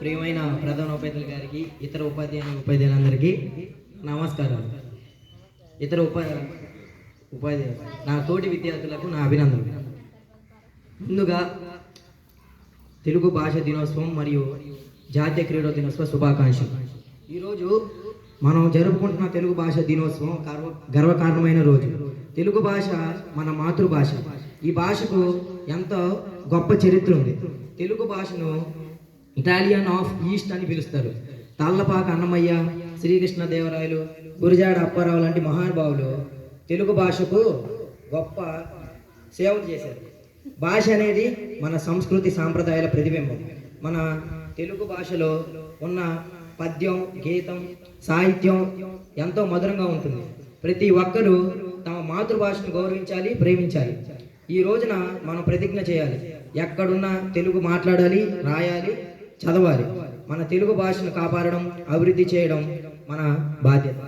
ప్రియమైన ప్రధాన ఉపాధ్యాయులు గారికి ఇతర ఉపాధ్యాయుని ఉపాధ్యాయులందరికీ నమస్కారం ఇతర ఉపా ఉపాధ్యాయులు నా తోటి విద్యార్థులకు నా అభినందనలు. ముందుగా తెలుగు భాష దినోత్సవం మరియు జాతీయ క్రీడా దినోత్సవ శుభాకాంక్షలు. ఈరోజు మనం జరుపుకుంటున్న తెలుగు భాష దినోత్సవం గర్వ గర్వకారణమైన రోజు. తెలుగు భాష మన మాతృభాష. ఈ భాషకు ఎంతో గొప్ప చరిత్ర ఉంది. తెలుగు భాషను ఇటాలియన్ ఆఫ్ ఈస్ట్ అని పిలుస్తారు. తాళ్ళపాక అన్నమయ్య శ్రీకృష్ణ దేవరాయలు అప్పారావు లాంటి మహానుభావులు తెలుగు భాషకు గొప్ప సేవ చేశారు. భాష అనేది మన సంస్కృతి సాంప్రదాయాల ప్రతిబింబం. మన తెలుగు భాషలో ఉన్న పద్యం గీతం సాహిత్యం ఎంతో మధురంగా ఉంటుంది. ప్రతి ఒక్కరూ తమ మాతృభాషను గౌరవించాలి ప్రేమించాలి. ఈ రోజున మనం ప్రతిజ్ఞ చేయాలి. ఎక్కడున్నా తెలుగు మాట్లాడాలి రాయాలి చదవాలి. మన తెలుగు భాషను కాపాడడం అభివృద్ధి చేయడం మన బాధ్యత.